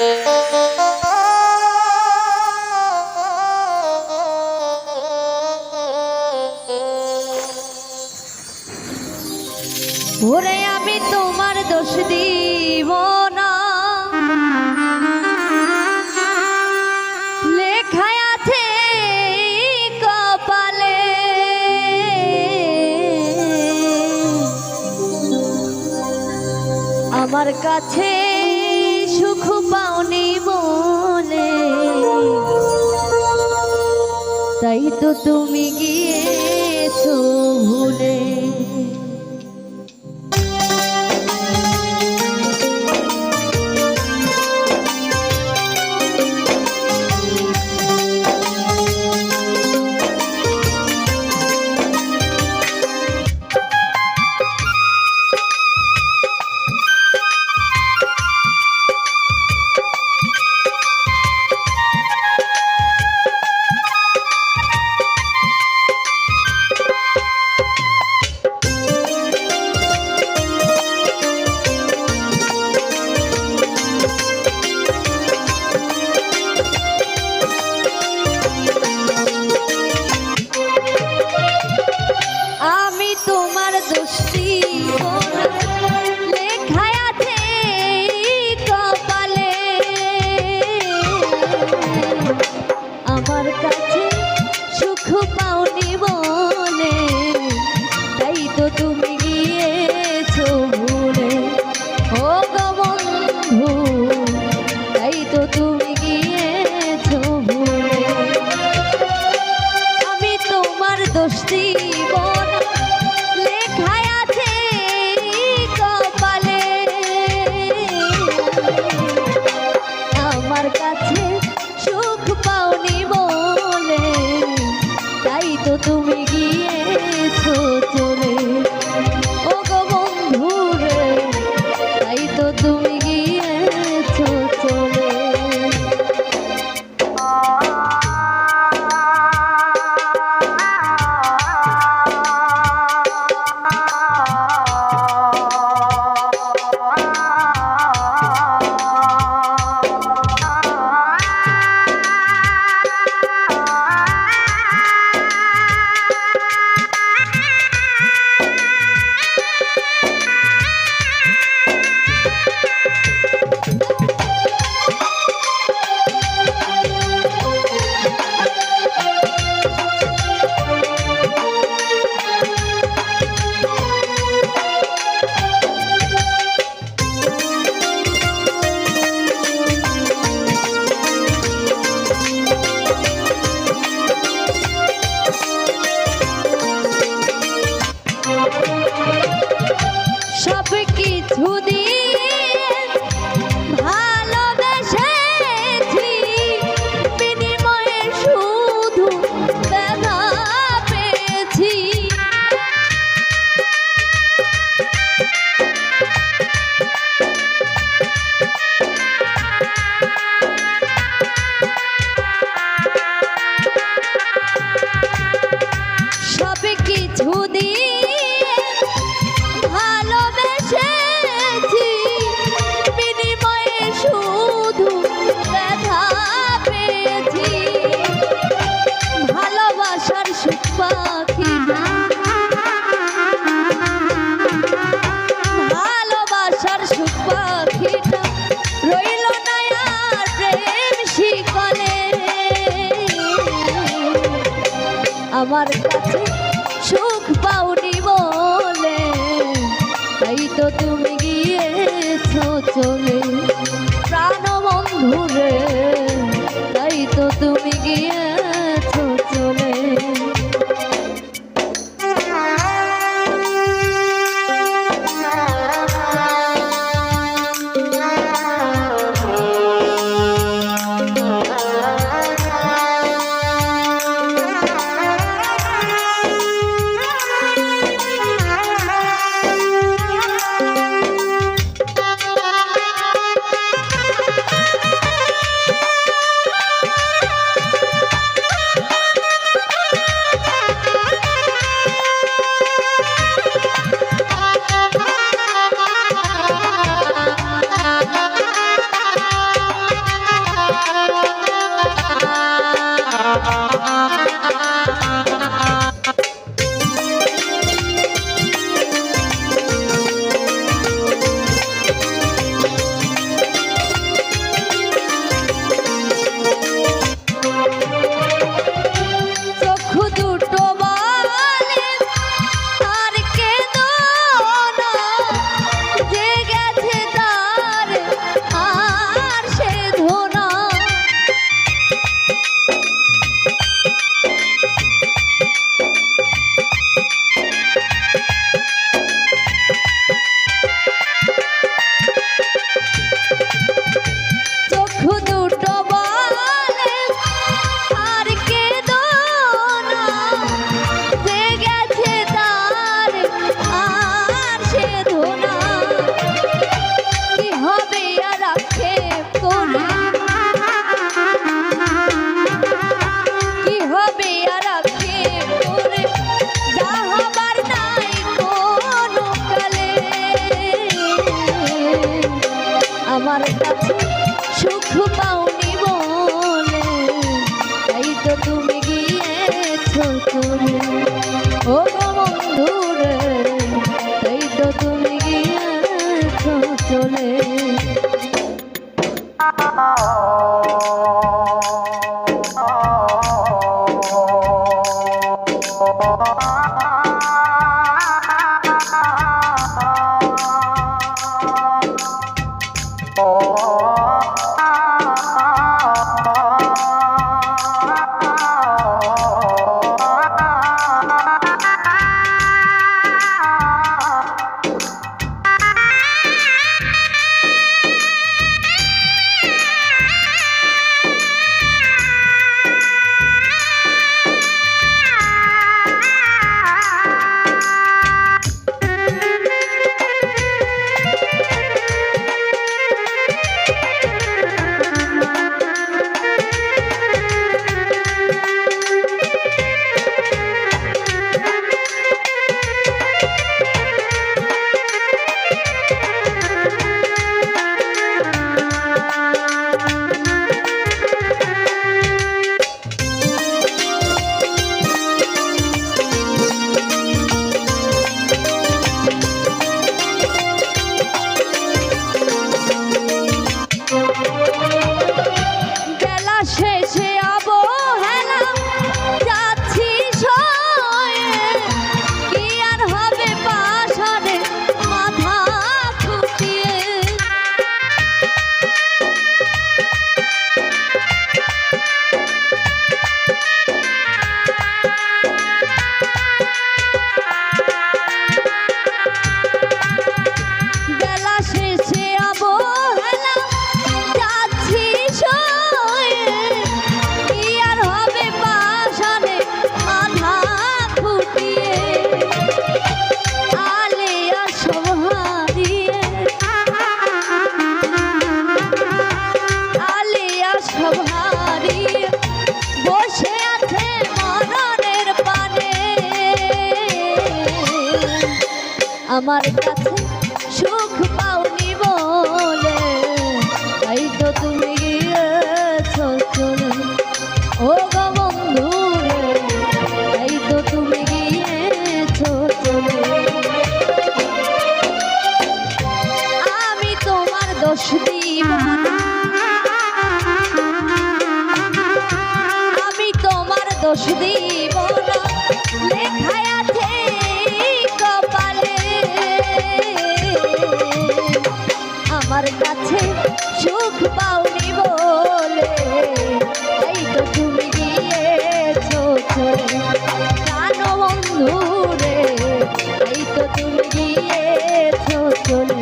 ওরে আমি তোমার দোষ দিব না। লেখা আছে কপালে। আমার কাছে তাই তো তুমি গিয়েছো ভুলে। আমার কাছে সুখ পাওনি বলে। তাই তো তুমি গিয়েছ চলে। প্রাণ বন্ধুর Música সুখ পাওনি আমার কাছে সুখ পাওনি বলে। তাই তো তুমি গিয়েছো চলে। ও বন্ধু তাই তো তুমি গিয়েছো চলে। আমি তোমার দোষ দিব আমি তোমার দোষ দিব সুখ পাওনি বলে। তাই তো তুমি দিয়েছ চলে জানো বন্ধু রে তাই তো তুমি দিয়েছ চলে